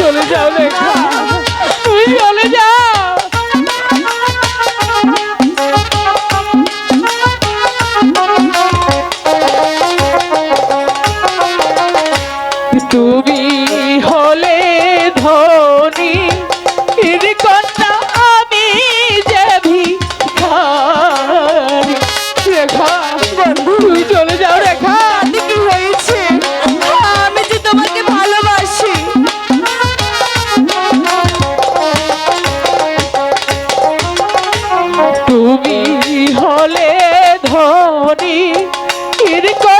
চলে যাও রেখে মনি ইরকো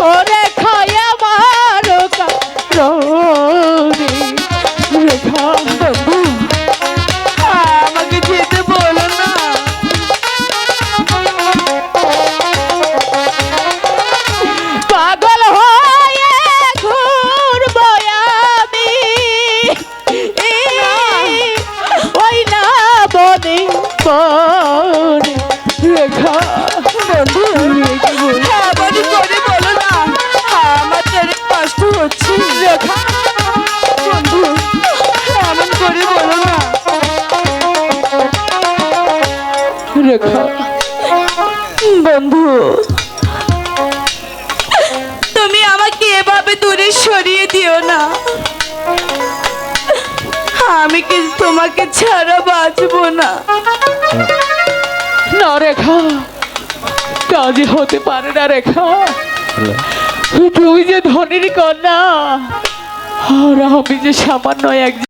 ওরে খায় আমার রোদি বাবু আমাকে যেতে বলো না। পাগল হয়ে ঘুরবো আমি। ওই না বনি রেখো বন্ধু। তুমি আমাকে এভাবে দূরে সরিয়ে দিও না। আমি কি তোমাকে ছাড়া বাঁচবো না। না রেখা কাজে হতে পারে না রেখা। তুমি যে ধনির কন্যা আর আমি যে সামান্য একজন